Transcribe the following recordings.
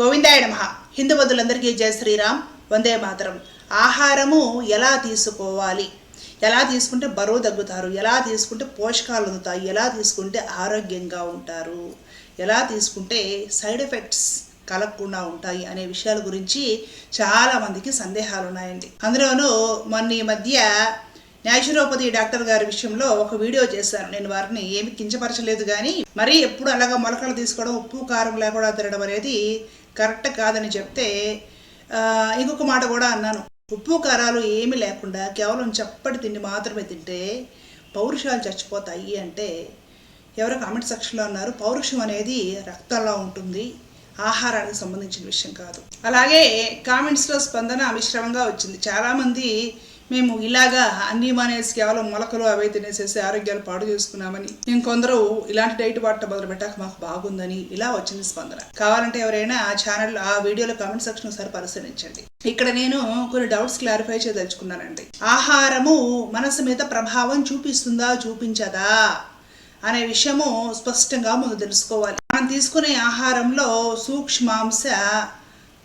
గోవిందాయ నమ. హిందూ బంధులందరికీ జయ శ్రీరామ్. వందే మాతరం. ఆహారము ఎలా తీసుకోవాలి? ఎలా తీసుకుంటే బరువు తగ్గుతారు? ఎలా తీసుకుంటే పోషకాలు అందుతాయి? ఎలా తీసుకుంటే ఆరోగ్యంగా ఉంటారు? ఎలా తీసుకుంటే సైడ్ ఎఫెక్ట్స్ కలగకుండా ఉంటాయి? అనే విషయాల గురించి చాలా మందికి సందేహాలు ఉన్నాయండి అందులోనూ మొన్న ఈ మధ్య న్యాచురోపతి డాక్టర్ గారి విషయంలో ఒక వీడియో చేశాను. నేను వారిని ఏమి కించపరచలేదు కానీ మరీ ఎప్పుడు అలాగా మొలకలు తీసుకోవడం ఉప్పు కారం లేకుండా తినడం అనేది కరెక్ట్ కాదని చెప్తే ఇంకొక మాట కూడా అన్నాను. ఉప్పు కారాలు ఏమి లేకుండా కేవలం చప్పటి తిండి మాత్రమే తింటే పౌరుషాలు చచ్చిపోతాయి అంటే ఎవరో కామెంట్ సెక్షన్లో అన్నారు పౌరుషం అనేది రక్తంలో ఉంటుంది ఆహారానికి సంబంధించిన విషయం కాదు. అలాగే కామెంట్స్లో స్పందన మిశ్రమంగా వచ్చింది. చాలామంది మేము ఇలాగా అన్ని మానేసి కేవలం మొలకలు అవి తినేసేసి ఆరోగ్యాలు పాడు చేసుకున్నామని. ఇంకొందరు ఇలాంటి డైట్ వాడటం మొదలు పెట్టాక మాకు బాగుందని ఇలా వచ్చింది స్పందన. కావాలంటే ఎవరైనా ఆ ఛానల్ ఆ వీడియోలో కామెంట్ సెక్షన్ ఒకసారి పరిశీలించండి. ఇక్కడ నేను కొన్ని డౌట్స్ క్లారిఫై చేయదలుచుకున్నానండి. ఆహారము మనసు మీద ప్రభావం చూపిస్తుందా చూపించదా అనే విషయము స్పష్టంగా ముందు తెలుసుకోవాలి. మనం తీసుకునే ఆహారంలో సూక్ష్మాంశ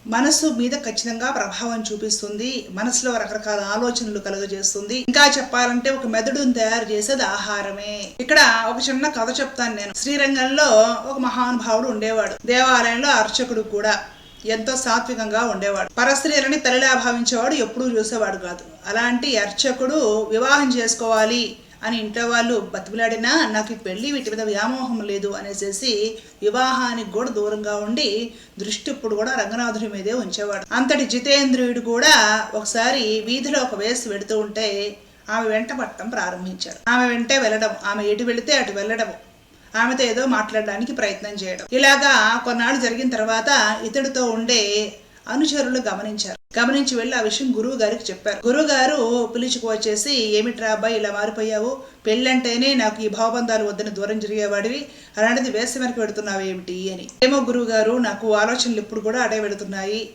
మనసు మీద ఖచ్చితంగా ప్రభావం చూపిస్తుంది. మనసులో రకరకాల ఆలోచనలు కలుగజేస్తుంది. ఇంకా చెప్పాలంటే ఒక మెదడును తయారు చేసేది ఆహారమే. ఇక్కడ ఒక చిన్న కథ చెప్తాను నేను. శ్రీరంగంలో ఒక మహానుభావుడు ఉండేవాడు. దేవాలయంలో అర్చకుడు కూడా ఎంతో సాత్వికంగా ఉండేవాడు. పరస్త్రీలని తల్లిలా భావించేవాడు ఎప్పుడూ చూసేవాడు కాదు. అలాంటి అర్చకుడు వివాహం చేసుకోవాలి. అని ఇంట్లో వాళ్ళు బతిమిలాడినా నాకు ఈ వీటి మీద వ్యామోహం లేదు అనేసేసి వివాహానికి కూడా దూరంగా ఉండి దృష్టి ఇప్పుడు కూడా రంగనాథుడి మీదే ఉంచేవాడు. అంతటి జితేంద్రుడు కూడా ఒకసారి వీధిలో ఒక వేసి వెడుతూ ఉంటే ఆమె వెంట పట్టడం ప్రారంభించాడు. ఆమె వెంటే వెళ్ళడం ఆమె ఎటు వెళితే అటు వెళ్ళడం ఆమెతో ఏదో మాట్లాడడానికి ప్రయత్నం చేయడం. ఇలాగా కొన్నాళ్ళు జరిగిన తర్వాత ఇతడితో ఉండే అనుచరులు గమనించారు. గమనించి వెళ్ళి ఆ విషయం గురువు గారికి చెప్పారు. గురువు గారు పిలుచుకు వచ్చేసి ఏమిట్రా అబ్బాయి ఇలా మారిపోయావు? పెళ్ళంటేనే నాకు ఈ భావబంధాలు వద్దని దూరం జరిగేవాడివి. అలాంటిది వేసవెనక పెడుతున్నావు ఏమిటి? అని. ఏమో గురువు గారు నాకు ఆలోచనలు ఇప్పుడు కూడా అడే పెడుతున్నాయి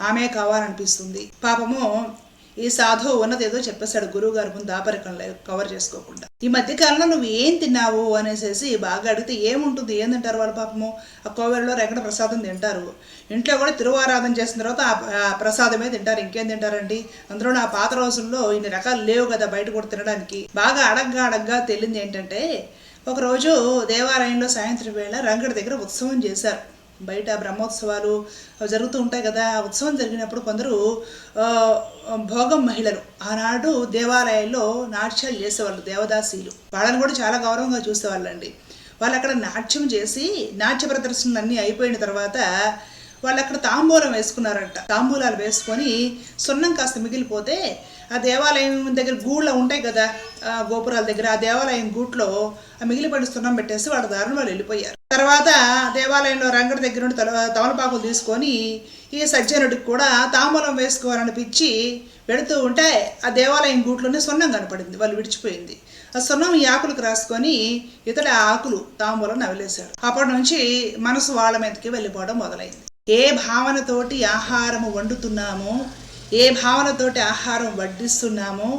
ఆమె కావాలనిపిస్తుంది. పాపము ఈ సాధువు ఉన్నది ఏదో చెప్పేశాడు గురువు గారి ముందు దాపరికంలో లేదు కవర్ చేసుకోకుండా. ఈ మధ్య కాలంలో నువ్వు ఏం తిన్నావు అనేసి బాగా అడిగితే ఏముంటుంది ఏం తింటారు వాళ్ళ పాపము? ఆ కోవెల్లో రెగడ ప్రసాదం తింటారు. ఇంట్లో కూడా తిరువారాధన చేసిన తర్వాత ఆ- ప్రసాదమే తింటారు. ఇంకేం తింటారండి? అందులో ఆ పాత రోజుల్లో ఇన్ని రకాలు లేవు కదా బయట కూడా తినడానికి. బాగా అడగ్గా అడగ్గా తెలియంది ఏంటంటే ఒకరోజు దేవాలయంలో సాయంత్రం వేళ రంగడి దగ్గర ఉత్సవం చేశారు. బయట బ్రహ్మోత్సవాలు అవి జరుగుతూ ఉంటాయి కదా ఆ ఉత్సవం జరిగినప్పుడు కొందరు భోగం మహిళలు. ఆనాడు దేవాలయాల్లో నాట్యాలు చేసేవాళ్ళు దేవదాసీలు. వాళ్ళని కూడా చాలా గౌరవంగా చూసేవాళ్ళండి. వాళ్ళు అక్కడ నాట్యం చేసి నాట్య ప్రదర్శనలు అన్నీ అయిపోయిన తర్వాత వాళ్ళు అక్కడ తాంబూలం వేసుకున్నారంట. తాంబూలాలు వేసుకొని సున్నం కాస్త మిగిలిపోతే ఆ దేవాలయం దగ్గర గూళ్ళ ఉంటాయి కదా ఆ గోపురాల దగ్గర ఆ దేవాలయం గూట్లో ఆ మిగిలిపడిన సున్నం పెట్టేసి వాళ్ళ దారిని వాళ్ళు వెళ్ళిపోయారు. తర్వాత దేవాలయంలో రంగడి దగ్గర నుండి తల తమలపాకులు తీసుకొని ఈ సజ్జనుడికి కూడా తాంబూలం వేసుకోవాలనిపించి పెడుతూ ఉంటే ఆ దేవాలయం గూట్లోనే సున్నం కనపడింది వాళ్ళు విడిచిపోయింది. ఆ సున్నం ఈ ఆకులకు రాసుకొని ఇతడు ఆ ఆకులు తాంబూలం నవిలేశాడు అప్పటి నుంచి మనసు వాళ్ళ మీదకి వెళ్ళిపోవడం మొదలైంది. ఏ భావనతోటి ఆహారము వండుతున్నామో ఏ భావనతోటి ఆహారం వడ్డిస్తున్నామో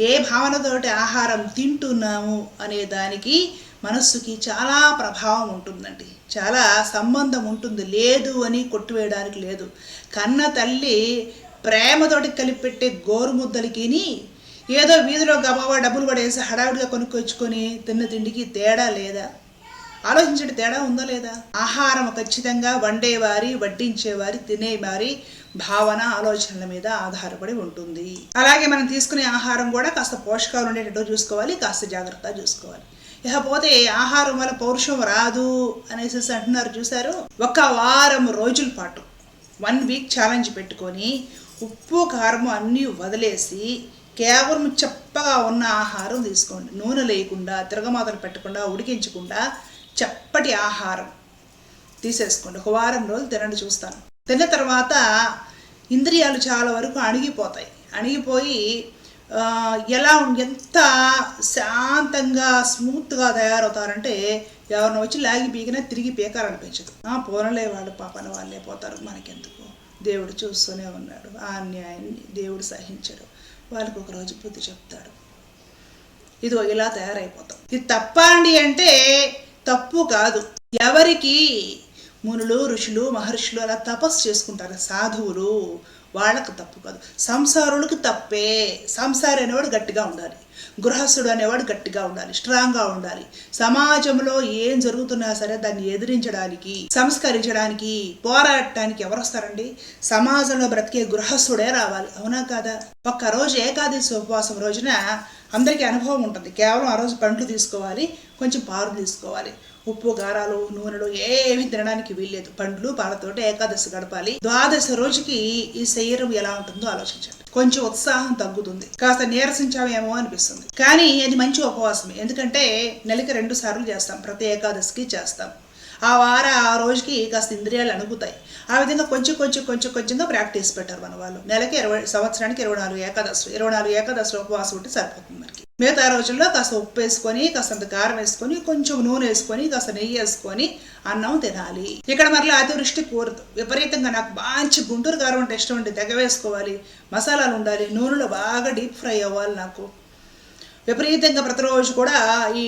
ఏ భావనతోటి ఆహారం తింటున్నాము అనే దానికి మనస్సుకి చాలా ప్రభావం ఉంటుందండి. చాలా సంబంధం ఉంటుంది. లేదు అని కొట్టివేయడానికి లేదు. కన్న తల్లి ప్రేమతోటి కలిపెట్టే గోరుముద్దలకిని ఏదో వీధిలో గబావా డబ్బులు పడేసి హడావిడిగా కొనుక్కొచ్చుకొని తిన్న తిండికి తేడా లేదా? ఆలోచించండి తేడా ఉందా లేదా? ఆహారం ఖచ్చితంగా వండేవారి వడ్డించేవారి తినేవారి భావన ఆలోచనల మీద ఆధారపడి ఉంటుంది. అలాగే మనం తీసుకునే ఆహారం కూడా కాస్త పోషకాలు ఉండేటట్టు చూసుకోవాలి కాస్త జాగ్రత్త చూసుకోవాలి. ఇకపోతే ఆహారం వల్ల పౌరుషం రాదు అనేసి అంటున్నారు చూసారు ఒక వారం రోజుల పాటు వన్ వీక్ ఛాలెంజ్ పెట్టుకొని ఉప్పు కారం అన్నీ వదిలేసి కేవలం చప్పగా ఉన్న ఆహారం తీసుకోండి. నూనె లేకుండా తిరగమాతలు పెట్టకుండా ఉడికించకుండా చప్పటి ఆహారం తీసేసుకోండి. ఒక వారం రోజులు తినండి చూస్తాను. తిన్న తర్వాత ఇంద్రియాలు చాలా వరకు అణిగిపోతాయి. అణిగిపోయి ఎలా ఎంత శాంతంగా స్మూత్గా తయారవుతారంటే ఎవరిని వచ్చి లాగి పీకినా తిరిగి పీకారనిపించదు. ఆ పోనలే వాళ్ళు పాపన వాళ్ళే పోతారు. మనకెందుకు? దేవుడు చూస్తూనే ఉన్నాడు. ఆ అన్యాయాన్ని దేవుడు సహించడు. వాళ్ళకి ఒక రోజు బుద్ధి చెప్తాడు. ఇదిగో ఇలా తయారైపోతాం. ఇది తప్ప అండి అంటే తప్పు కాదు. ఎవరికి మునులు ఋషులు మహర్షులు అలా తపస్సు చేసుకుంటారు. సాధువులు వాళ్ళకు తప్పు కాదు. సంసారులకు తప్పే. సంసారి అనేవాడు గట్టిగా ఉండాలి. గృహస్థుడు అనేవాడు గట్టిగా ఉండాలి. స్ట్రాంగ్గా ఉండాలి. సమాజంలో ఏం జరుగుతున్నా సరే దాన్ని ఎదిరించడానికి సంస్కరించడానికి పోరాడటానికి ఎవరు వస్తారండి? సమాజంలో బ్రతికే గృహస్థుడే రావాలి. అవునా కాదా? ఒక్క రోజు ఏకాదశి ఉపవాసం రోజున అందరికీ అనుభవం ఉంటుంది. కేవలం ఆ రోజు పండ్లు తీసుకోవాలి కొంచెం పాలు తీసుకోవాలి. ఉప్పు గారాలు నూనెలు ఏమి తినడానికి వీల్లేదు. పండ్లు పాలతోటి ఏకాదశి గడపాలి. ద్వాదశ రోజుకి ఈ శరీరం ఎలా ఉంటుందో ఆలోచించండి. కొంచెం ఉత్సాహం తగ్గుతుంది. కాస్త నీరసించామేమో అనిపిస్తుంది. కానీ అది మంచి ఉపవాసమే. ఎందుకంటే నెలకి రెండు సార్లు చేస్తాం. ప్రతి ఏకాదశికి చేస్తాం. ఆ వార ఆ రోజుకి కాస్త ఇంద్రియాలు అణుగుతాయి ఆ విధంగా కొంచెం కొంచెం కొంచెం కొంచెంగా ప్రాక్టీస్ పెట్టారు మన వాళ్ళు. నెలకి ఇరవై సంవత్సరానికి ఇరవై నాలుగు ఏకాదశులు. ఇరవై నాలుగు ఏకాదశులు ఉపవాసం ఉంటే సరిపోతుంది మనకి. మిగతా రోజుల్లో కాస్త ఉప్పు వేసుకొని కాస్తంత కారం వేసుకొని కొంచెం నూనె వేసుకొని కాస్త నెయ్యి వేసుకొని అన్నం తినాలి. ఇక్కడ మరలా అతివృష్టి కూరదు విపరీతంగా నాకు మంచి గుంటూరు కారం అంటే ఇష్టం ఉంటే తెగ వేసుకోవాలి. మసాలాలు ఉండాలి. నూనెలో బాగా డీప్ ఫ్రై అవ్వాలి నాకు. విపరీతంగా ప్రతిరోజు కూడా ఈ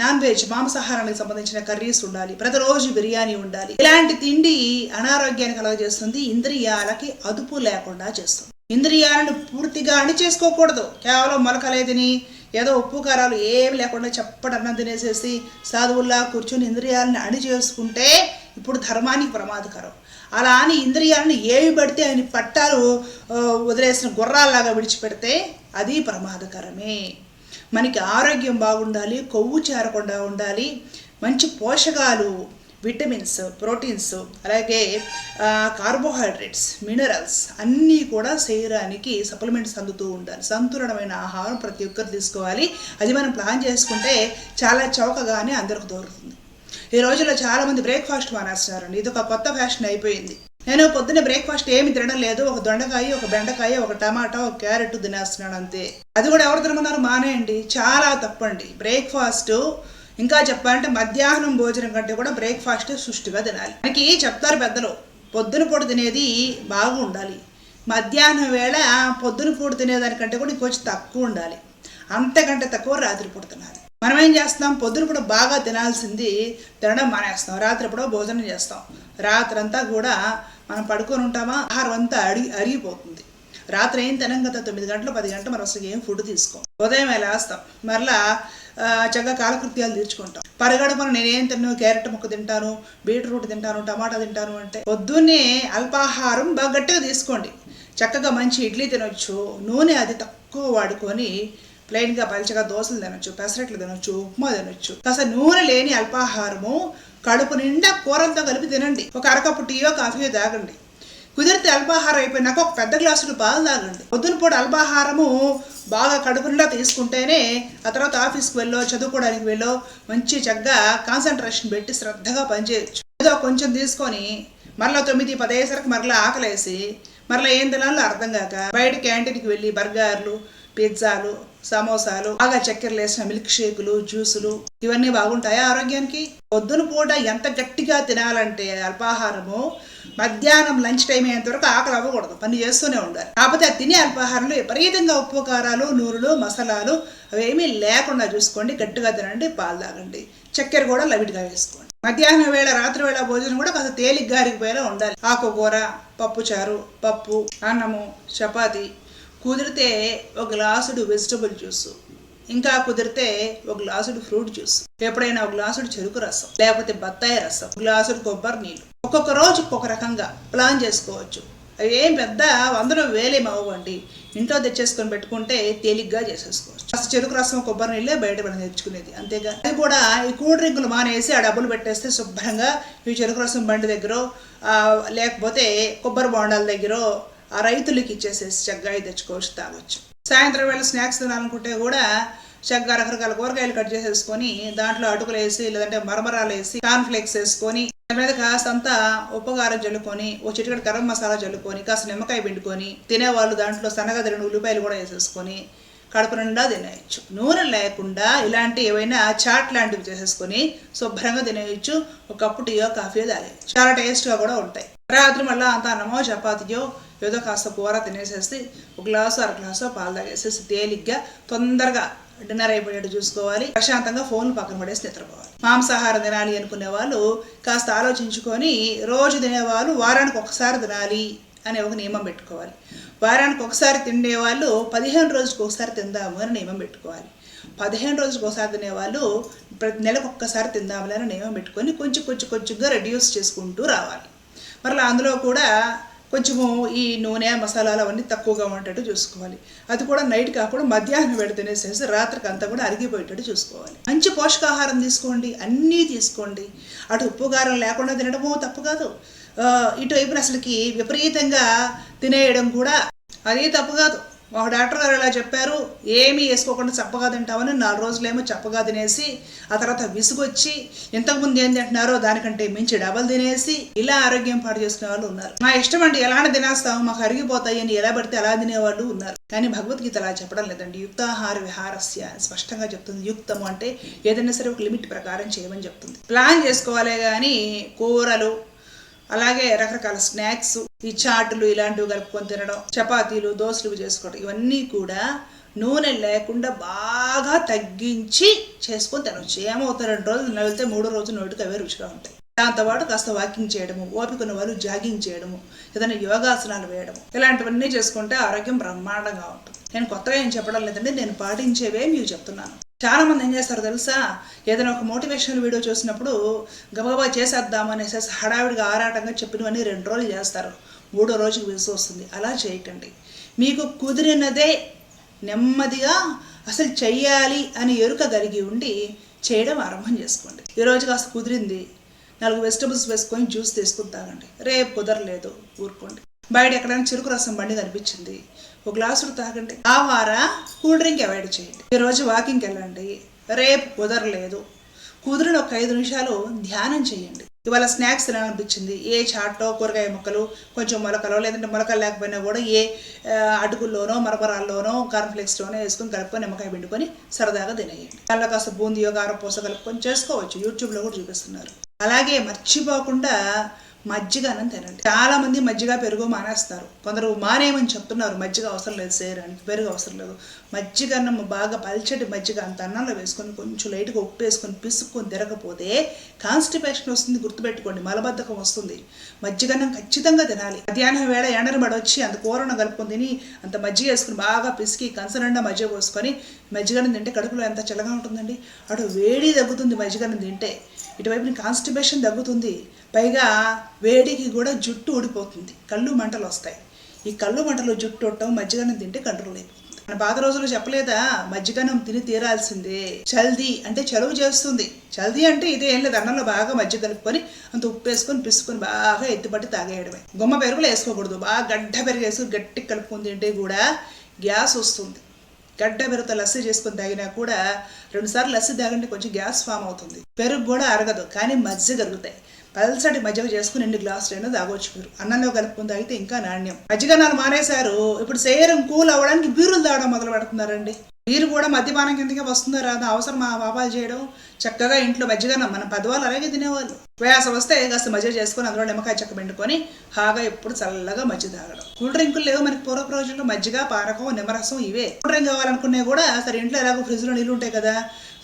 నాన్ వెజ్ మాంసాహారానికి సంబంధించిన కర్రీస్ ఉండాలి. ప్రతిరోజు బిర్యానీ ఉండాలి. ఇలాంటి తిండి అనారోగ్యాన్ని కలగజేస్తుంది ఇంద్రియాలకి అదుపు లేకుండా చేస్తుంది. ఇంద్రియాలను పూర్తిగా అణిచేసుకోకూడదు. కేవలం మొలకలేదని ఏదో ఉప్పు కారాలు ఏం లేకుండా చప్పటి అన్నం తినేసేసి సాధువుల్లా కూర్చొని ఇంద్రియాలను అణి చేసుకుంటే ఇప్పుడు ధర్మానికి ప్రమాదకరం. అలా అని ఇంద్రియాలను ఏవి పడితే ఆయన పట్టాలు వదిలేసిన గుర్రాల్లాగా విడిచిపెడితే అది ప్రమాదకరమే. మనకి ఆరోగ్యం బాగుండాలి కొవ్వు చేరకుండా ఉండాలి మంచి పోషకాలు విటమిన్స్ ప్రోటీన్స్ అలాగే కార్బోహైడ్రేట్స్ మినరల్స్ అన్నీ కూడా శరీరానికి సప్లిమెంట్స్ అందుతూ ఉండాలి సంతులనమైన ఆహారం ప్రతి ఒక్కరు తీసుకోవాలి. అది మనం ప్లాన్ చేసుకుంటే చాలా చౌకగానే అందరికి దొరుకుతుంది. ఈ రోజుల్లో చాలామంది బ్రేక్ఫాస్ట్ మానేస్తున్నారండి ఇది ఒక కొత్త ఫ్యాషన్ అయిపోయింది. నేను పొద్దున్న బ్రేక్ఫాస్ట్ ఏమి తినడం లేదు. ఒక దొండకాయ ఒక బెండకాయ ఒక టమాటా ఒక క్యారెట్ తినేస్తున్నాను అంతే. అది కూడా ఎవరు తినమన్నారు? మానేయండి. చాలా తప్పండి. బ్రేక్ఫాస్ట్ ఇంకా చెప్పాలంటే మధ్యాహ్నం భోజనం కంటే కూడా బ్రేక్ఫాస్ట్ సుష్టిగా తినాలి. మనకి చెప్తారు పెద్దలు పొద్దున పూట తినేది బాగా ఉండాలి మధ్యాహ్నం వేళ పొద్దున పూట తినేదానికంటే కూడా ఇంకొంచెం తక్కువ ఉండాలి. అంతకంటే తక్కువ రాత్రి పూట తినాలి. మనం ఏం చేస్తాం? పొద్దున పూట బాగా తినాల్సింది తినడం మానేస్తాం. రాత్రి పూట భోజనం చేస్తాం. రాత్రంతా కూడా మనం పడుకొని ఉంటామా? ఆహారం అంతా అడిగి అరిగిపోతుంది. రాత్రి ఏం తినం కదా? తొమ్మిది గంటలు పది గంటలు మనం అసలు ఏం ఫుడ్ తీసుకోం. ఉదయం వేస్తాం మరలా చక్కగా కాలకృత్యాలు తీర్చుకుంటాం. పరగడపన నేనేం తిన్నాను? క్యారెట్ ముక్క తింటాను బీట్రూట్ తింటాను టమాటా తింటాను అంటే పొద్దున్నే అల్పాహారం బాగా గట్టిగా తీసుకోండి. చక్కగా మంచి ఇడ్లీ తినొచ్చు నూనె అది తక్కువ వాడుకొని ప్లెయిన్గా పలచగా దోశలు తినొచ్చు పెసరట్లు తినొచ్చు ఉప్మా తినొచ్చు. కాస్త నూనె లేని అల్పాహారము కడుపు నిండా కూరలతో కలిపి తినండి. ఒక అరకప్పు టీయో కాఫీయో తాగండి. కుదిరితే అల్పాహారం అయిపోయినాక ఒక పెద్ద గ్లాసులు పాలు తాగండి. పొద్దున పూట అల్పాహారము బాగా కడుపునిండా తీసుకుంటేనే ఆ తర్వాత ఆఫీస్కి వెళ్ళో చదువుకోవడానికి వెళ్ళో మంచి చక్కగా కాన్సన్ట్రేషన్ పెట్టి శ్రద్ధగా పనిచేయచ్చు. ఏదో కొంచెం తీసుకొని మరలా తొమ్మిది పదేసరికి మరలా ఆకలేసి మరలా ఏం తినాలో అర్థం కాక బయట క్యాంటీన్కి వెళ్ళి బర్గర్లు పిజ్జాలు సమోసాలు బాగా చక్కెరలు వేసిన మిల్క్ షేకులు జ్యూసులు ఇవన్నీ బాగుంటాయా ఆరోగ్యానికి? పొద్దున పూట ఎంత గట్టిగా తినాలంటే అల్పాహారము మధ్యాహ్నం లంచ్ టైం అయ్యేంత వరకు ఆకలి అవ్వకూడదు పని చేస్తూనే ఉండాలి. కాకపోతే ఆ తినే అల్పాహారంలో విపరీతంగా ఉప్పు కారాలు నూరులు మసాలాలు అవేమీ లేకుండా చూసుకోండి గట్టిగా తినండి పాలు తాగండి. చక్కెర కూడా లవిట్గా వేసుకోండి. మధ్యాహ్నం వేళ రాత్రి వేళ భోజనం కూడా కాస్త తేలిగ్గా అరిగిపోయేలా ఉండాలి. ఆకుకూర పప్పు చారు పప్పు అన్నము చపాతి కుదిరితే ఒక గ్లాసుడు వెజిటబుల్ జ్యూస్ ఇంకా కుదిరితే ఒక గ్లాసుడు ఫ్రూట్ జ్యూస్ ఎప్పుడైనా ఒక గ్లాసుడు చెరుకు రసం లేకపోతే బత్తాయి రసం గ్లాసుడు కొబ్బరి నీళ్ళు. ఒక్కొక్క రోజు ఒక్కొక్క రకంగా ప్లాన్ చేసుకోవచ్చు. అవి ఏం పెద్ద వందలు వేలేం అవ్వండి ఇంట్లో తెచ్చేసుకొని పెట్టుకుంటే తేలిగ్గా చేసేసుకోవచ్చు. అసలు చెరుకు రసం కొబ్బరి నీళ్ళే బయట పడి తెచ్చుకునేది అంతేగా. అది కూడా ఈ కూల్ డ్రింకులు మానేసి ఆ డబ్బులు పెట్టేస్తే శుభ్రంగా ఈ చెరుకు రసం బండి దగ్గర లేకపోతే కొబ్బరి బొండాల దగ్గర ఆ రైతులకి ఇచ్చేసేసి చక్కగా తెచ్చుకోవచ్చు తాగొచ్చు. సాయంత్రం వేళ స్నాక్స్ తినాలనుకుంటే కూడా చక్కగా రకరకాల కూరగాయలు కట్ చేసేసుకొని దాంట్లో అటుకులు వేసి లేదంటే మరమరాలు వేసి కార్న్ఫ్లేక్స్ వేసుకొని దాని మీద ఉప్పు ఉప్పగారం జల్లుకొని ఓ చిటికడ గరం మసాలా జల్లుకొని కాస్త నిమ్మకాయ పిండుకొని తినేవాళ్ళు దాంట్లో సన్నగా తిరిగిన ఉల్లిపాయలు కూడా వేసేసుకొని కడుపు నిండా తినేయచ్చు. నూనె లేకుండా ఇలాంటి ఏవైనా చాట్ లాంటివి చేసేసుకొని శుభ్రంగా తినేయచ్చు ఒక కప్పు టీయో కాఫీయో తాగేయచ్చు. చాలా టేస్ట్గా కూడా ఉంటాయి. రాత్రి మళ్ళీ అంత అన్నమో చపాతీయో ఏదో కాస్త కూర తినేసేసి ఒక గ్లాసు అర గ్లాసు పాలు తాగేసేసి తేలిగ్గా తొందరగా డిన్నర్ అయిపోయేట్టు చూసుకోవాలి ప్రశాంతంగా ఫోన్లు పక్కన పడేసి నిద్రపోవాలి మాంసాహారం తినాలి అనుకునే వాళ్ళు కాస్త ఆలోచించుకొని రోజు తినేవాళ్ళు వారానికి ఒకసారి తినాలి అనే ఒక నియమం పెట్టుకోవాలి వారానికి ఒకసారి తినే వాళ్ళు పదిహేను రోజులకు ఒకసారి తిందాము అని నియమం పెట్టుకోవాలి పదిహేను రోజులకు ఒకసారి తినేవాళ్ళు ప్రతి నెలకు ఒక్కసారి తిందాములే అని నియమం పెట్టుకొని కొంచెం కొంచెం కొంచెంగా రెడ్యూస్ చేసుకుంటూ రావాలి మరలా అందులో కూడా కొంచెము ఈ నూనె మసాలాలు అవన్నీ తక్కువగా ఉండేటట్టు చూసుకోవాలి. అది కూడా నైట్ కాకుండా మధ్యాహ్నం వేడి తినేసేసి రాత్రికి అంతా కూడా అరిగిపోయేటట్టు చూసుకోవాలి. మంచి పోషకాహారం తీసుకోండి అన్నీ తీసుకోండి. అటు ఉప్పు కారం లేకుండా తినడము తప్పు కాదు. ఇటువైపున అసలుకి విపరీతంగా తినేయడం కూడా అది తప్పు కాదు. ఒక డాక్టర్ గారు ఇలా చెప్పారు ఏమీ వేసుకోకుండా చప్పగా తింటామని నాలుగు రోజులేమో చప్పగా తినేసి ఆ తర్వాత విసుగొచ్చి ఇంతకుముందు ఏం తింటున్నారో దానికంటే మించి డబల్ తినేసి ఇలా ఆరోగ్యం పాటు చేసుకునే వాళ్ళు ఉన్నారు. మా ఇష్టం అంటే ఎలానే తినేస్తాము మాకు అరిగిపోతాయి అని ఎలా పడితే అలా తినేవాళ్ళు ఉన్నారు. కానీ భగవద్గీత అలా చెప్పడం లేదండి. యుక్తాహార విహారస్య స్పష్టంగా చెప్తుంది. యుక్తము అంటే ఏదైనా సరే ఒక లిమిట్ ప్రకారం చేయమని చెప్తుంది. ప్లాన్ చేసుకోవాలే కానీ కూరలు అలాగే రకరకాల స్నాక్స్ ఈ చాట్లు ఇలాంటివి కలుపుకొని తినడం చపాతీలు దోశలు చేసుకోవడం ఇవన్నీ కూడా నూనె లేకుండా బాగా తగ్గించి చేసుకొని తినవచ్చు ఏమవుతారు? రెండు రోజులు నవ్వితే మూడో రోజు నోటికి అవే రుచిగా ఉంటాయి. దాంతోపాటు కాస్త వాకింగ్ చేయడము ఓపిక ఉన్న వాళ్ళు జాగింగ్ చేయడము ఏదైనా యోగాసనాలు వేయడము ఇలాంటివన్నీ చేసుకుంటే ఆరోగ్యం బ్రహ్మాండంగా ఉంటుంది. నేను కొత్తగా ఏం చెప్పడం లేదండి నేను పాటించేవే మీకు చెప్తున్నాను. చాలామంది ఏం చేస్తారు తెలుసా? ఏదైనా ఒక మోటివేషనల్ వీడియో చూసినప్పుడు గబగబా చేసేద్దాం అనేసి హడావిడిగా ఆరాటంగా చెప్పినవన్నీ రెండు రోజులు చేస్తారు. మూడో రోజుకి విసు వస్తుంది. అలా చేయకండి. మీకు కుదిరినదే నెమ్మదిగా అసలు చెయ్యాలి అని ఎరుక కలిగి ఉండి చేయడం ఆరంభం చేసుకోండి. ఈరోజు కాస్త కుదిరింది. నాలుగు వెజిటబుల్స్ వేసుకొని జ్యూస్ తీసుకుని తాగండి. రేపు కుదరలేదు. ఊరుకోండి. బయట ఎక్కడైనా చెరుకు రసం బండి కనిపించింది. ఒక గ్లాసుడు తాగండి. ఆ వార కూల్ డ్రింక్ అవాయిడ్ చేయండి. ఈరోజు వాకింగ్కి వెళ్ళండి రేపు కుదరలేదు. కుదిరిన ఒక ఐదు నిమిషాలు ధ్యానం చేయండి. ఇవాళ స్నాక్స్ తినాలనిపించింది. ఏ చాటో కూరగాయ ముక్కలు కొంచెం మొలకలో లేదంటే మొలకలు లేకపోయినా కూడా ఏ అటుకుల్లోనో మరమరాల్లోనో కార్న్ఫ్లెక్స్లోనో వేసుకొని కలుపుకొని నిమ్మకాయ పిండుకొని సరదాగా తినేయండి. దానిలో కాస్త బూందియో కారపూస కలుపుకొని చేసుకోవచ్చు. యూట్యూబ్లో కూడా చూపిస్తున్నారు. అలాగే మర్చిపోకుండా మజ్జిగనం తినండి. చాలా మంది మజ్జిగ పెరుగు మానేస్తారు. కొందరు మానేయమని చెప్తున్నారు మజ్జిగ అవసరం లేదు సేయడానికి పెరుగు అవసరం లేదు. మజ్జిగ అన్నం బాగా పల్చటి మజ్జిగ అంత అన్నంలో వేసుకొని కొంచెం లైట్గా ఉప్పు వేసుకొని పిసుక్కొని తిరగపోతే కాన్స్టిపేషన్ వస్తుంది గుర్తుపెట్టుకోండి. మలబద్ధకం వస్తుంది. మజ్జిగన్నం ఖచ్చితంగా తినాలి. మధ్యాహ్నం వేళ ఎండను పడొచ్చి అంత కూరను కలుపుకొని తిని అంత మజ్జిగ వేసుకుని బాగా పిసికి కంచనండా మజ్జిగ పోసుకొని మజ్జిగను తింటే కడుపులో ఎంత చల్లగా ఉంటుందండి? అటు వేడి తగ్గుతుంది మజ్జిగను తింటే. ఇటువైపు కాన్స్టిపేషన్ తగ్గుతుంది. పైగా వేడికి కూడా జుట్టు ఊడిపోతుంది. కళ్ళు మంటలు వస్తాయి. ఈ కళ్ళు మంటలు జుట్టు ఉండటం మజ్జిగనం తింటే కంట్రోల్ అయిపోతుంది. మన పాత రోజుల్లో చెప్పలేదా? మజ్జిగనం తిని తీరాల్సిందే. చల్దీ అంటే చలువ చేస్తుంది. చల్దీ అంటే ఇదే ఏం లేదు. అన్నంలో బాగా మజ్జిగ కలుపుకొని అంత ఉప్పు వేసుకొని పిసుకొని బాగా ఎత్తిపట్టి తాగేయడమే. గుమ్మ పెరుగులు వేసుకోకూడదు. బాగా గడ్డ పెరుగు గట్టి కలుపుకొని తింటే కూడా గ్యాస్ వస్తుంది. గడ్డ పెరుగుతో లస్సీ చేసుకొని తాగినా కూడా రెండుసార్లు లస్సీ తాగంటే కొంచెం గ్యాస్ ఫామ్ అవుతుంది. పెరుగు కూడా అరగదు. కానీ మజ్జిగ కలుగుతాయి పల్సటి మజ్జిగ చేసుకుని రెండు గ్లాసులు అయినా తాగొచ్చు మీరు అన్నంలో కలుపుకుని తాగితే ఇంకా నాణ్యం. మజ్జిగ మజ్జిగనాలు మానేశారు. ఇప్పుడు శరీరం కూల్ అవ్వడానికి బీరులు తాగడం మొదలు పెడుతున్నారండి మీరు కూడా మద్యపానం కిందకే వస్తుందో రాదా అవసరం మా పాపాలు చేయడం చక్కగా ఇంట్లో మజ్జిగనం మన పదవాళ్ళు అలాగే తినేవాళ్ళు. వేస వస్తే కాస్త మజ్జిగ చేసుకొని అందులో నిమ్మకాయ చెక్క పెట్టుకొని హాగా ఎప్పుడు చల్లగా మజ్జిగ తాగడం. కూల్ డ్రింకులు లేవు మనకి పూర్వపు రోజుల్లో మజ్జిగ పానకం నిమ్మరసం ఇవే. కూల్ డ్రింక్ కావాలనుకునే కూడా సరే ఇంట్లో ఎలాగో ఫ్రిడ్జ్లో నీళ్ళు ఉంటాయి కదా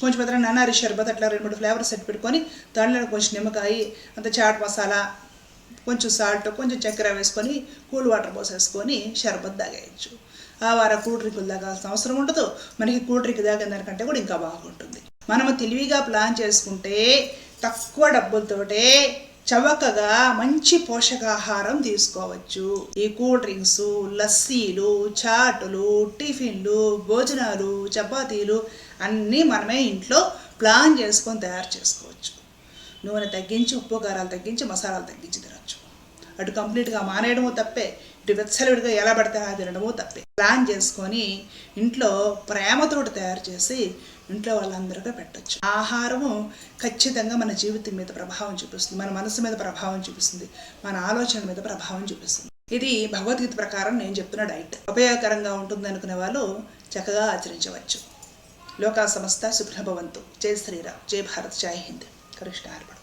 కొంచెం పెద్ద నన్నారి షర్బత్ అట్లా రెండు మూడు ఫ్లేవర్స్ సెట్ పెట్టుకొని దాంట్లో కొంచెం నిమ్మకాయ అంత చాట్ మసాలా కొంచెం సాల్ట్ కొంచెం చక్కెర వేసుకొని కూల్ వాటర్ పోసేసుకొని షర్బత్ తాగేయచ్చు. ఆ వార కూల్ డ్రింకులు తాగాల్సిన అవసరం ఉండదు. మనకి కూల్ డ్రింక్ తాగిన దానికంటే కూడా ఇంకా బాగుంటుంది. మనము తెలివిగా ప్లాన్ చేసుకుంటే తక్కువ డబ్బులతోటే చవకగా మంచి పోషకాహారం తీసుకోవచ్చు. ఈ కూల్ డ్రింక్స్ లస్సీలు చాటులు టిఫిన్లు భోజనాలు చపాతీలు అన్నీ మనమే ఇంట్లో ప్లాన్ చేసుకొని తయారు చేసుకోవచ్చు. నూనె తగ్గించి ఉప్పు కారాలు తగ్గించి మసాలాలు తగ్గించి తినచ్చు. అటు కంప్లీట్గా మానేయడము తప్పే ఇటు వెచ్చలవిడిగా ఎలా పడితే అలా తినడము తప్పే. ప్లాన్ చేసుకొని ఇంట్లో ప్రేమతోటి తయారు చేసి ఇంట్లో వాళ్ళందరికీ పెట్టచ్చు. ఆహారము ఖచ్చితంగా మన జీవితం మీద ప్రభావం చూపిస్తుంది మన మనసు మీద ప్రభావం చూపిస్తుంది మన ఆలోచన మీద ప్రభావం చూపిస్తుంది. ఇది భగవద్గీత ప్రకారం నేను చెప్తున్న డైట్. ఉపయోగకరంగా ఉంటుంది అనుకునే వాళ్ళు చక్కగా ఆచరించవచ్చు. లోకా సంస్థ సుఖ్నభవంతు జై శ్రీరామ్. జై భారత్. జై హింద్. for a star